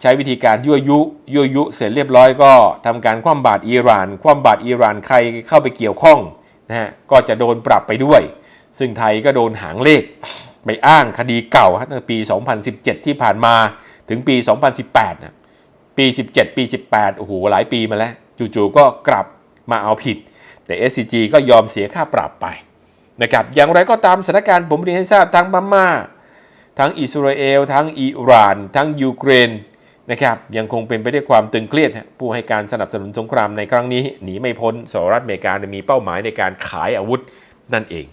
ใช้วิธีการยั่วยุยั่วยุเสร็จเรียบร้อยก็ทำการคว่ำบาตรอิหร่าน คว่ำบาตรอิหร่านใครเข้าไปเกี่ยวข้องนะฮะก็จะโดนปรับไปด้วย ซึ่งไทยก็โดนหางเลข ไปอ้างคดีเก่าฮะตั้งแต่ปี 2017 ที่ผ่านมาถึงปี 2018นะปี 17 ปี 18 โอ้โห หลายปีมาแล้ว จู่ๆก็กลับมาเอาผิด แต่ SCG ก็ยอมเสียค่าปรับไปนะครับอย่างไรก็ตามสถานการณ์ผมเรียนให้ทราบทั้งพม่า ทั้งอิสราเอล ทั้งอิหร่าน ทั้งยูเครนนะครับยังคงเป็นไปด้วยความตึงเครียด ผู้ให้การสนับสนุนสงครามในครั้งนี้หนีไม่พ้นสหรัฐอเมริกามีเป้าหมายในการขายอาวุธนั่นเอง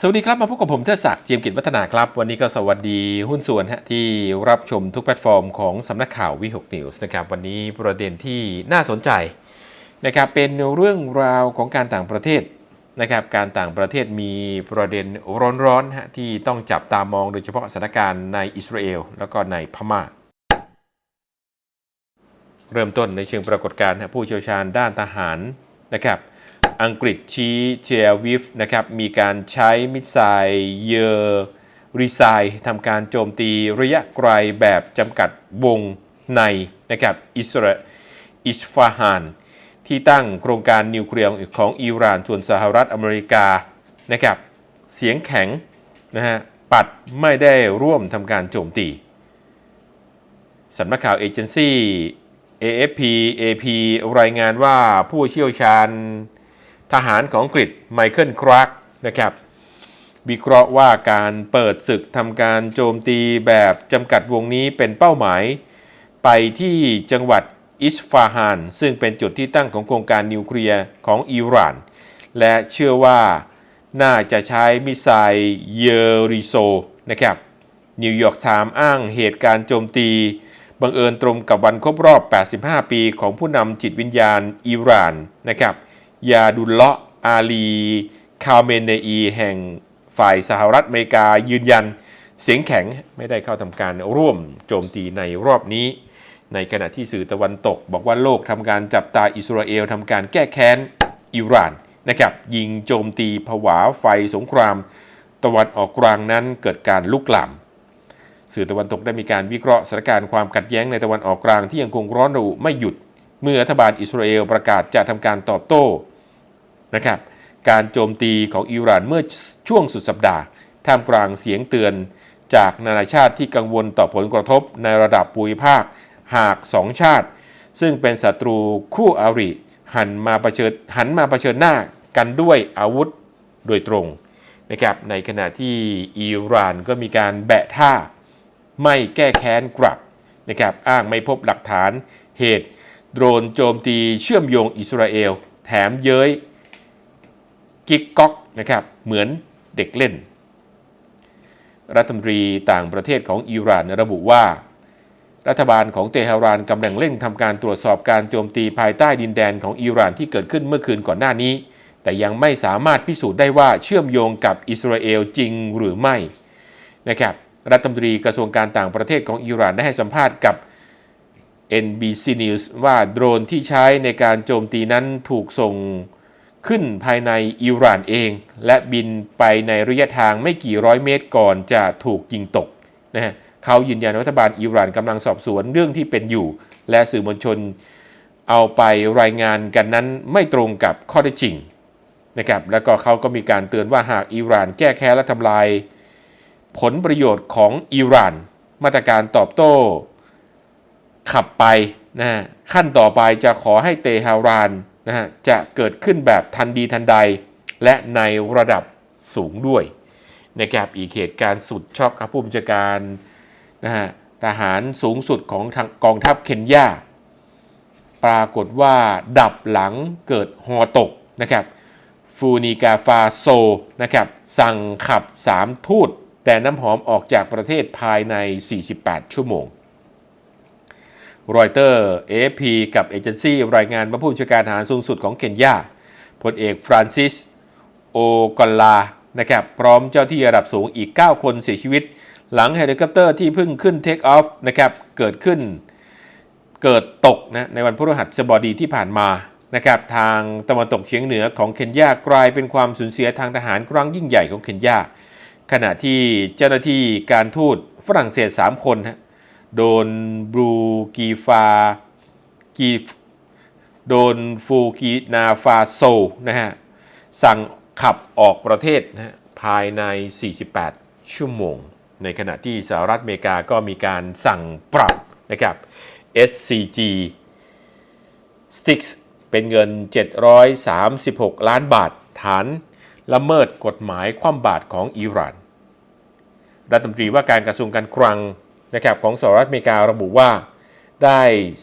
สวัสดีครับ มาพบกับผมเทศศักดิ์เจียมกิจวัฒนาครับ วันนี้ก็สวัสดีหุ้นส่วนฮะที่รับชมทุกแพลตฟอร์มของสำนักข่าววิหกนิวส์นะครับวันนี้ประเด็นที่น่าสนใจนะครับเป็นเรื่องราวของการต่างประเทศนะครับการต่างประเทศมีประเด็นร้อนๆฮะที่ต้องจับตามองโดยเฉพาะสถานการณ์ในอิสราเอลแล้วก็ในพม่า เริ่มต้นในเชิงปรากฏการณ์ผู้เชี่ยวชาญด้านทหารนะครับ อังกฤษชี้เจลวิฟนะครับมีการใช้มิสไซล์เยอร์รีไซทำการโจมตีระยะไกลแบบจำกัดวงในนะครับอิสราอิสฟาฮาน ที่ตั้งโครงการนิวเคลียร์ของอิหร่านส่วนสหรัฐอเมริกานะครับเสียงแข็งนะฮะปัดไม่ได้ร่วมทำการโจมตีสำนักข่าวเอเจนซี่ AFP AP รายงานว่าผู้เชี่ยวชาญ ทหารของอังกฤษไมเคิลคราร์กนะครับวิเคราะห์ว่าการเปิดศึกทำการโจมตีแบบจำกัดวงนี้เป็นเป้าหมาย ไปที่จังหวัดอิสฟาฮาน ซึ่งเป็นจุดที่ตั้งของโครงการนิวเคลียร์ของอิหร่าน และเชื่อว่าน่าจะใช้มิสไซล์เยอริโซนะครับนิวยอร์กไทม์อ้างเหตุการณ์โจมตี บังเอิญตรงกับวันครบรอบ 85 ปีของผู้นำจิตวิญญาณอิหร่านนะครับ ยาดุลเลาะอาลี คาเมเนอี แห่งฝ่ายสหรัฐอเมริกายืนยันเสียงแข็งไม่ได้เข้าทำการร่วมโจมตีในรอบนี้ ในขณะที่สื่อตะวันตก บอกว่าโลกทำการจับตาอิสราเอลทำการแก้แค้นอิหร่านนะครับยิงโจมตีผวาไฟสงคราม ตะวันออกกลางนั้นเกิดการลุกลามสื่อตะวันตกได้มีการวิเคราะห์สถานการณ์ความขัดแย้งในตะวันออกกลางที่ยังคงร้อนระอุไม่หยุด เมื่อรัฐบาลอิสราเอลประกาศจะทำการตอบโต้ นะครับการโจมตีของอิหร่านเมื่อช่วงสุดสัปดาห์ท่ามกลางเสียงเตือนจากนานาชาติที่กังวลต่อผลกระทบในระดับภูมิภาคหากสองชาติ ซึ่งเป็นศัตรูคู่อริหันมาเผชิญหันมาเผชิญหน้ากันด้วยอาวุธโดยตรงนะครับในขณะที่อิหร่านก็มีการแบะท่าไม่แก้แค้นกลับนะครับอ้างไม่พบหลักฐานเหตุ โดรนโจมตีเชื่อมโยงอิสราเอล แถมเย้ย กิ๊กก๊อกนะครับเหมือนเด็กเล่น รัฐมนตรีต่างประเทศของอิหร่านระบุว่า รัฐบาลของเตหะรานกำลังเร่งทำการตรวจสอบการโจมตีภายใต้ดินแดนของอิหร่านที่เกิดขึ้นเมื่อคืนก่อนหน้านี้ แต่ยังไม่สามารถพิสูจน์ได้ว่าเชื่อมโยงกับอิสราเอลจริงหรือไม่นะครับรัฐมนตรีกระทรวงการต่างประเทศของอิหร่านได้ให้สัมภาษณ์กับ NBC News ว่าโดรนที่ใช้ในการโจมตีนั้นถูกส่ง ขึ้นภายในอิหร่านเอง และบินไปในระยะทางไม่กี่ร้อยเมตรก่อนจะถูกยิงตกนะฮะเขายืนยันรัฐบาลอิหร่านกำลังสอบสวนเรื่องที่เป็นอยู่ และสื่อมวลชนเอาไปรายงานกันนั้นไม่ตรงกับข้อเท็จจริงนะครับแล้วก็เขาก็มีการเตือนว่าหากอิหร่านแก้แค้นและทำลาย ผลประโยชน์ของอิหร่าน มาตรการตอบโต้ ขับไปนะฮะขั้นต่อไปจะขอให้เตหะราน นะฮะจะเกิดขึ้นแบบทันดีทันใด และในระดับสูงด้วยนะครับอีกเหตุการณ์สุดช็อกครับผู้บัญชาการนะฮะทหารสูงสุดของทางกองทัพเคนยาปรากฏว่าดับหลังเกิดฮอตกนะครับฟูนิกาฟาโซนะครับสั่งขับ 3 ทูตแต่น้ำหอมออกจากประเทศภายใน 48 ชั่วโมง รอยเตอร์ AFP กับเอเจนซี่รายงานว่าผู้บัญชาการทหารสูงสุดของเคนยาพลเอกฟรานซิส โอกอลานะครับพร้อมเจ้าที่ระดับสูงอีก 9 คนเสียชีวิต หลังเฮลิคอปเตอร์ที่เพิ่งขึ้นเทคออฟนะครับเกิดขึ้นเกิดตกนะในวันพฤหัสบดีที่ผ่านมานะครับทางตะวันตกเฉียงเหนือของเคนยากลายเป็นความสูญเสียทางทหารครั้งยิ่งใหญ่ของเคนยาขณะที่เจ้าหน้าที่การทูตฝรั่งเศส 3 คนฮะ โดนบรูกีฟากีโดนฟูกีนาฟาโซนะฮะสั่งขับออกประเทศนะฮะภายใน 48 ชั่วโมง ในขณะที่สหรัฐอเมริกาก็มีการสั่งปรับนะครับ SCG Sticks เป็นเงิน 736 ล้านบาท ฐานละเมิดกฎหมายคว่ำบาตรของอิหร่าน รัฐมนตรีว่าการกระทรวงการคลัง นะครับของสหรัฐอเมริการะบุว่า ได้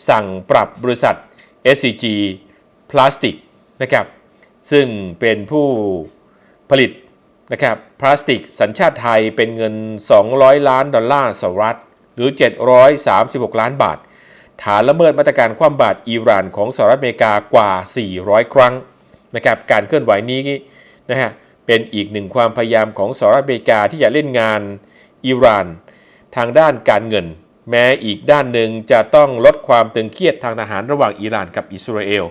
สั่งปรับบริษัท SCG Plastic นะครับซึ่งเป็นผู้ผลิตนะครับพลาสติกสัญชาติไทยเป็นเงิน 200 ล้านดอลลาร์สหรัฐ หรือ 736 ล้านบาท ฐานละเมิดมาตรการคว่ำบาตรอิหร่านของสหรัฐอเมริกากว่า 400 ครั้งนะครับการเคลื่อนไหวนี้นะฮะเป็นอีกหนึ่งความพยายามของสหรัฐอเมริกาที่จะเล่นงานอิหร่าน ทางด้านการเงิน แม้อีกด้านหนึ่งจะต้องลดความตึงเครียดทางทหารระหว่างอิหร่านกับอิสราเอล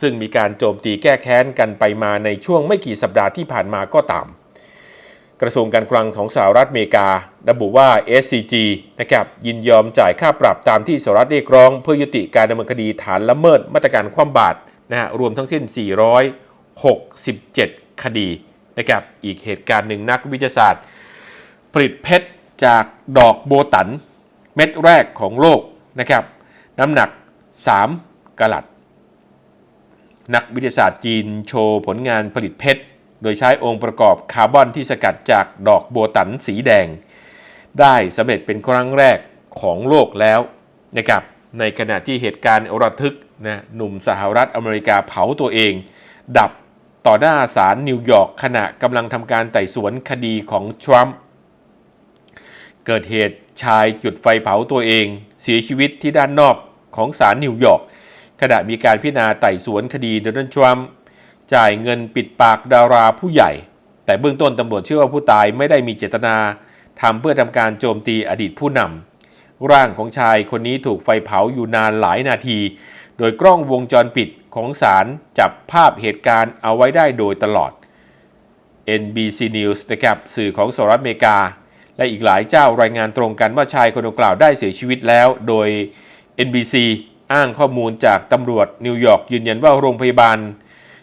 ซึ่งมีการโจมตีแก้แค้นกันไปมาในช่วงไม่กี่สัปดาห์ที่ผ่านมาก็ตาม กระทรวงการคลังของสหรัฐอเมริการะบุว่า SCG นะครับยินยอมจ่ายค่าปรับตามที่สหรัฐเรียกร้อง เพื่อยุติการดำเนินคดีฐานละเมิดมาตรการคว่ำบาตรนะฮะรวมทั้งสิ้น 467 คดีนะครับอีกเหตุการณ์หนึ่งนักวิทยาศาสตร์ผลิตเพชร จากดอกโบตัน เม็ดแรกของโลกนะครับ น้ำหนัก 3กะลัด นักวิทยาศาสตร์จีนโชว์ผลงานผลิตเพชร โดยใช้องค์ประกอบคาร์บอนที่สกัดจากดอกโบตันสีแดง ได้สำเร็จเป็นครั้งแรกของโลกแล้วนะครับในขณะที่เหตุการณ์ระทึกนะหนุ่มสหรัฐอเมริกาเผาตัวเอง ดับต่อหน้าศาลนิวยอร์กขณะกำลังทำการไต่สวนคดีของทรัมป์ เกิดเหตุชายจุดไฟเผาตัวเอง เสียชีวิตที่ด้านนอกของศาลนิวยอร์กขณะมีการพิจารณาไต่สวนคดีโดนัลด์ทรัมป์จ่ายเงินปิดปากดาราผู้ใหญ่ แต่เบื้องต้นตำรวจเชื่อว่าผู้ตายไม่ได้มีเจตนาทำเพื่อทำการโจมตีอดีตผู้นำร่างของชายคนนี้ถูกไฟเผาอยู่นานหลายนาที โดยกล้องวงจรปิดของศาลจับภาพเหตุการณ์เอาไว้ได้โดยตลอด NBC News นะครับสื่อของสหรัฐอเมริกา และอีกหลายเจ้ารายงานตรงกันว่าชายคนดังกล่าวได้เสียชีวิตแล้ว โดย NBC อ้างข้อมูลจากตำรวจนิวยอร์กยืนยันว่าโรงพยาบาล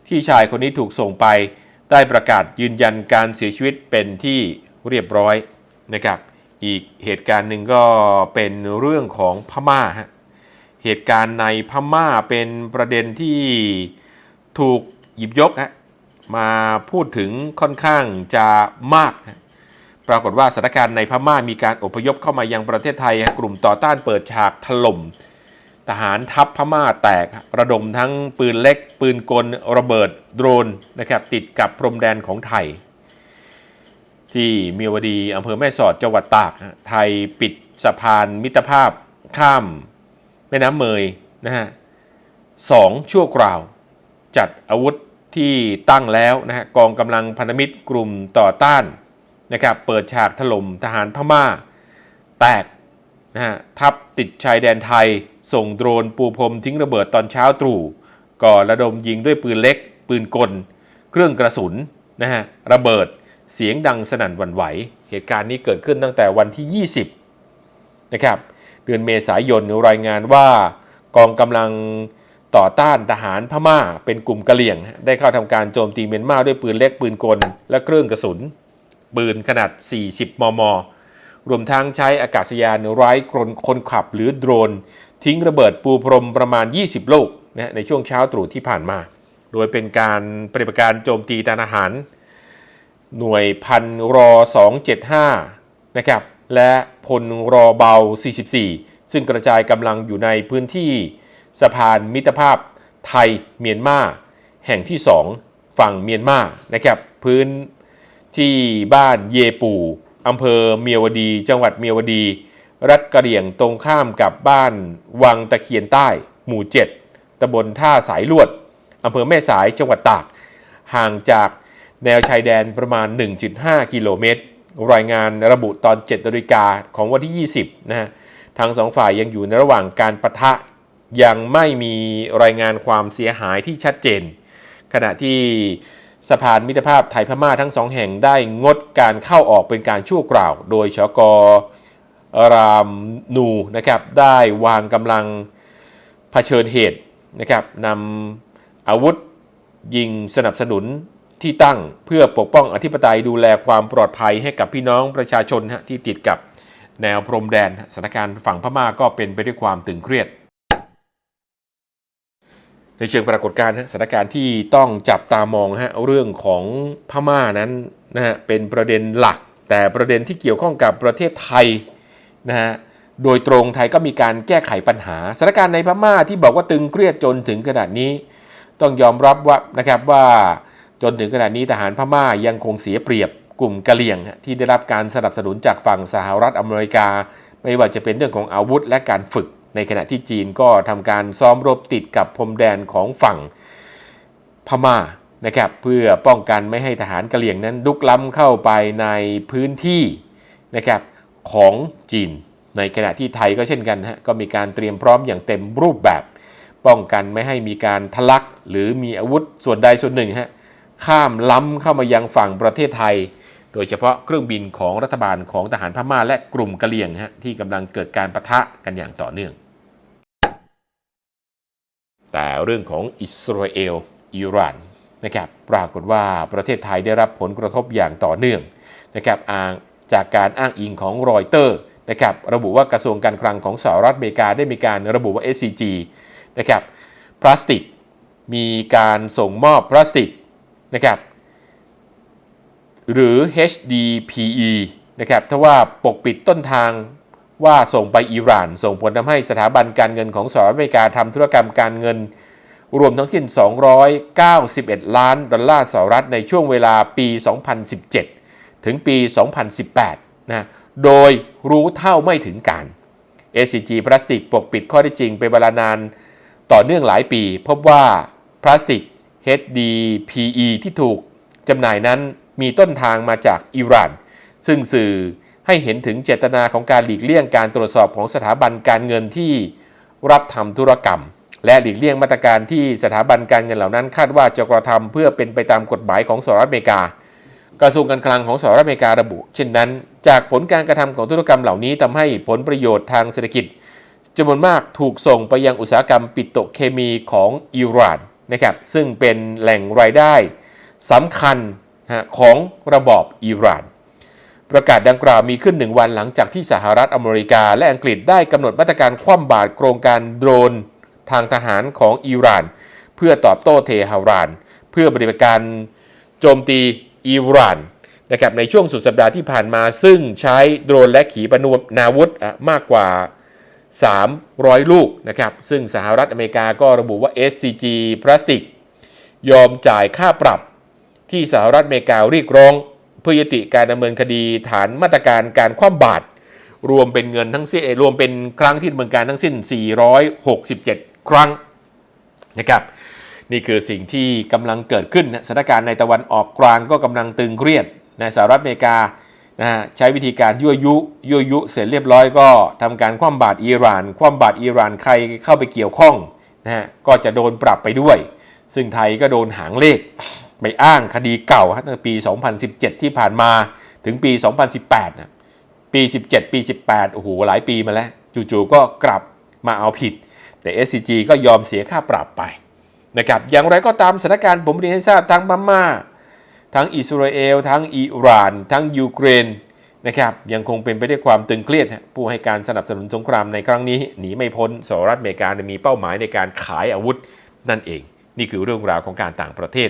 ที่ชายคนนี้ถูกส่งไป ได้ประกาศยืนยันการเสียชีวิตเป็นที่เรียบร้อยนะครับ อีกเหตุการณ์หนึ่งก็เป็นเรื่องของพม่าฮะเหตุการณ์ในพม่าเป็นประเด็นที่ถูกหยิบยกฮะมาพูดถึงค่อนข้างจะมากฮะ ปรากฏว่าสถานการณ์ในพม่ามีการอพยพเข้ามายังประเทศไทย กลุ่มต่อต้านเปิดฉากถล่ม ทหารทัพพม่าแตกระดมทั้งปืนเล็ก ปืนกลระเบิดโดรนนะครับติดกับพรมแดนของไทย ที่เมียวดีอำเภอแม่สอดจังหวัดตาก ไทยปิดสะพานมิตรภาพข้ามแม่น้ำเมยนะฮะสองชั่วคราว จัดอาวุธที่ตั้งแล้วนะฮะกองกำลังพันธมิตรกลุ่มต่อต้าน นะครับเปิดฉากถล่มทหารพม่า แตกนะฮะทัพติดชายแดนไทย ส่งโดรนปูพรมทิ้งระเบิดตอนเช้าตรู่ก่อระดมยิงด้วยปืนเล็ก ปืนกล เครื่องกระสุนนะฮะระเบิดเสียงดังสนั่นหวั่นไหว เหตุการณ์นี้เกิดขึ้นตั้งแต่วันที่ 20นะครับเดือนเมษายนรายงานว่ากองกำลังต่อต้านทหารพม่าเป็นกลุ่มกะเหลี่ยง ได้เข้าทำการโจมตีเมียนมาด้วยปืนเล็กปืนกล และเครื่องกระสุน ปืนขนาด 40 มม รวมทั้งใช้อากาศยานไร้คนคนขับหรือโดรน ทิ้งระเบิดปูพรมประมาณ 20 ลูกนะในช่วงเช้าตรู่ที่ผ่านมา โดยเป็นการปฏิบัติการโจมตีทหาร หน่วยพันรอ 275 นะครับ และพลรอเบา 44 ซึ่งกระจายกำลังอยู่ในพื้นที่สะพานมิตรภาพไทยเมียนมา แห่งที่ 2 ฝั่งเมียนมานะครับพื้น ที่บ้านเยปูอำเภอเมียวดี จังหวัดเมียวดี รัฐกะเหรี่ยงตรงข้ามกับบ้านวังตะเคียนใต้ หมู่ 7ตำบลท่าสายลวดอำเภอแม่สายจังหวัดตาก ห่างจากแนวชายแดนประมาณ 1.5 กิโลเมตร รายงานระบุตอน7นาฬิกาของวันที่ 20 นะฮะทางสองฝ่ายยังอยู่ในระหว่างการประทะ ยังไม่มีรายงานความเสียหายที่ชัดเจน ขณะที่ สะพานมิตรภาพไทยพม่าทั้งสองแห่งได้งดการเข้าออกเป็นการชั่วคราว โดยชกรามนูนะครับได้วางกำลังเผชิญเหตุนะครับนำอาวุธยิงสนับสนุนที่ตั้งเพื่อปกป้องอธิปไตยดูแลความปลอดภัยให้กับพี่น้องประชาชนที่ติดกับแนวพรมแดนสถานการณ์ฝั่งพม่าก็เป็นไปด้วยความตึงเครียด ในเชิงปรากฏการณ์สถานการณ์ที่ต้องจับตามองฮะเรื่องของพม่านั้นนะฮะเป็นประเด็นหลัก แต่ประเด็นที่เกี่ยวข้องกับประเทศไทยนะฮะโดยตรงไทยก็มีการแก้ไขปัญหาสถานการณ์ในพม่าที่บอกว่าตึงเครียดจนถึงขนาดนี้ ต้องยอมรับว่านะครับว่าจนถึงขนาดนี้ทหารพม่ายังคงเสียเปรียบกลุ่มกะเหรี่ยง ที่ได้รับการสนับสนุนจากฝั่งสหรัฐอเมริกา ไม่ว่าจะเป็นเรื่องของอาวุธและการฝึก ในขณะที่จีนก็ทำการซ้อมรบติดกับพรมแดนของฝั่งพม่านะครับเพื่อป้องกันไม่ให้ทหารกะเหรี่ยงนั้นลุกล้ำเข้าไปในพื้นที่นะครับของจีน ในขณะที่ไทยก็เช่นกันฮะก็มีการเตรียมพร้อมอย่างเต็มรูปแบบ ป้องกันไม่ให้มีการทะลักหรือมีอาวุธส่วนใดส่วนหนึ่งฮะข้ามล้ำเข้ามายังฝั่งประเทศไทย โดยเฉพาะเครื่องบินของรัฐบาลของทหารพม่าและกลุ่มกะเหรี่ยงฮะที่กำลังเกิดการประทะกันอย่างต่อเนื่อง แต่เรื่องของอิสราเอลอิหร่านนะครับปรากฏว่าประเทศไทยได้รับผลกระทบอย่างต่อเนื่องนะครับอ้างจากการอ้างอิงของรอยเตอร์นะครับระบุว่ากระทรวงการคลังของสหรัฐอเมริกาได้มีการระบุว่า SCG นะครับพลาสติกมีการส่งมอบพลาสติกนะครับหรือ HDPE นะครับถ้าว่าปกปิดต้นทาง ว่าส่งไปอิหร่าน ส่งผลทำให้สถาบันการเงินของสหรัฐอเมริกาทำธุรกรรมการเงิน รวมทั้งสิ้น 291 ล้านดอลลาร์สหรัฐในช่วงเวลาปี 2017 ถึงปี 2018 นะ โดยรู้เท่าไม่ถึงการ SCG พลาสติกปกปิดข้อท็จจริงเป็นเวลานานต่อเนื่องหลายปี พบว่าพลาสติก HDPE ที่ถูกจำหน่ายนั้นมีต้นทางมาจากอิหร่าน ซึ่งสื่อ ให้เห็นถึงเจตนาของการหลีกเลี่ยงการตรวจสอบของสถาบันการเงินที่รับทำธุรกรรม และหลีกเลี่ยงมาตรการที่สถาบันการเงินเหล่านั้น คาดว่าจะกระทำเพื่อเป็นไปตามกฎหมายของสหรัฐอเมริกา กระทรวงการคลังของสหรัฐอเมริการะบุ เช่นนั้น จากผลการกระทำของธุรกรรมเหล่านี้ทำให้ผลประโยชน์ทางเศรษฐกิจจำนวนมากถูกส่งไปยังอุตสาหกรรมปิโตเคมีของอิหร่านนะครับซึ่งเป็นแหล่งรายได้สำคัญของระบอบอิหร่าน ประกาศดังกล่าวมีขึ้นหนึ่งวันหลังจากที่สหรัฐอเมริกา และอังกฤษได้กำหนดมาตรการคว่ำบาตรโครงการโดรนทางทหารของอิหร่าน เพื่อตอบโต้เทหราน เพื่อปฏิบัติการโจมตีอิหร่านนะครับในช่วงสุดสัปดาห์ที่ผ่านมา ซึ่งใช้โดรนและขีปนาวุธมากกว่า 300 ลูกนะครับซึ่งสหรัฐอเมริกาก็ระบุว่า SCG พลาสติก ยอมจ่ายค่าปรับที่สหรัฐอเมริกาเรียกร้อง พื่อยุติการดำเนินคดีฐานมาตรการการคว่ำบาตรรวมเป็นเงินทั้งสิ้นรวมเป็นครั้งที่ดำเนินการทั้งสิ้น 467 ครั้งนะครับนี่คือสิ่งที่กำลังเกิดขึ้นสถานการณ์ในตะวันออกกลางก็กำลังตึงเครียดในสหรัฐอเมริกานะฮะใช้วิธีการยั่วยุยั่วยุเสร็จเรียบร้อยก็ทำการคว่ำบาตรอิหร่าน คว่ำบาตรอิหร่านใครเข้าไปเกี่ยวข้องนะฮะก็จะโดนปรับไปด้วย ซึ่งไทยก็โดนหางเลข ไปอ้างคดีเก่าตั้งแต่ปี 2017 ที่ผ่านมาถึงปี 2018นะปี 17 ปี 18 โอ้โห หลายปีมาแล้ว จู่ๆ ก็กลับมาเอาผิด แต่ SCG ก็ยอมเสียค่าปรับไปนะครับ อย่างไรก็ตามสถานการณ์ผมเรียนให้ทราบทั้งพม่า ทั้งอิสราเอล ทั้งอิหร่าน ทั้งยูเครนนะครับ ยังคงเป็นไปด้วยความตึงเครียด ผู้ให้การสนับสนุนสงครามในครั้งนี้ หนีไม่พ้นสหรัฐอเมริกามีเป้าหมายในการขายอาวุธนั่นเอง นี่คือเรื่องราวของการต่างประเทศ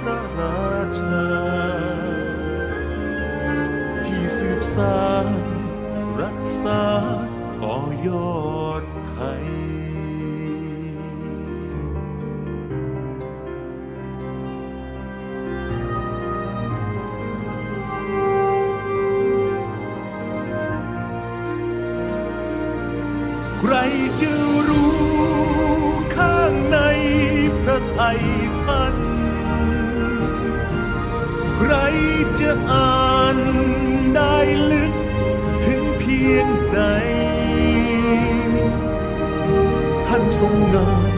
พระราชา ที่สืบสานรักษาต่อยอด ท่านทรงงาน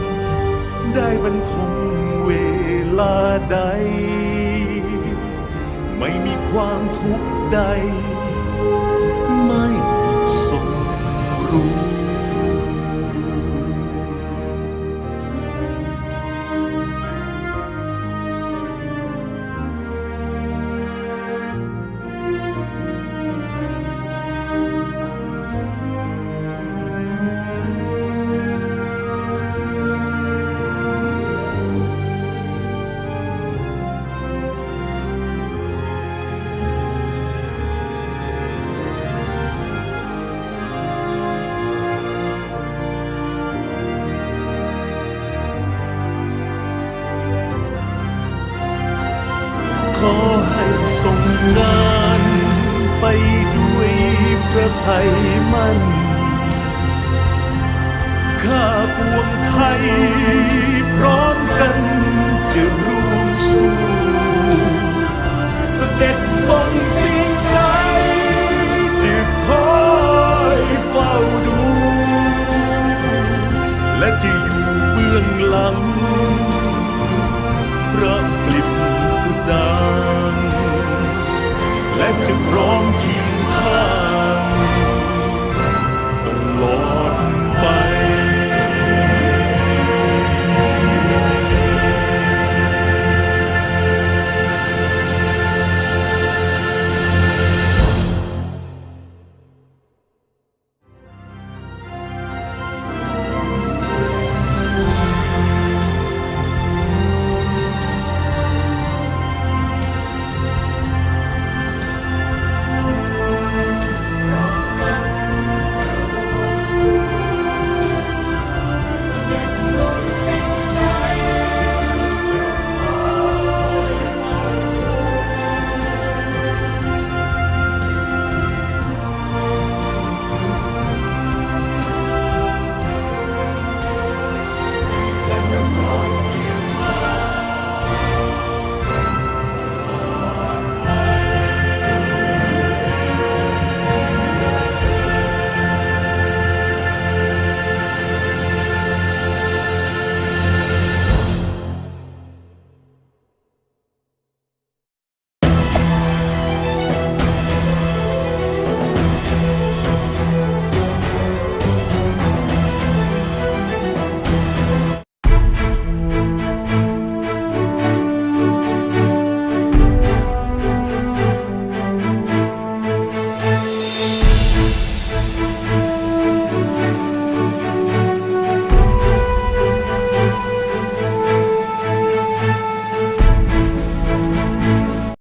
ได้บรรทมเวลาใด ไม่มีความทุกข์ใด ไม่ งานไปด้วยพระไทยมั่น ข้าปวงไทยพร้อมกันจะร่วมสู้เสด็จทรงสิ่งใดจะคอยเฝ้าดู และจะอยู่เบื้องหลังพระ และ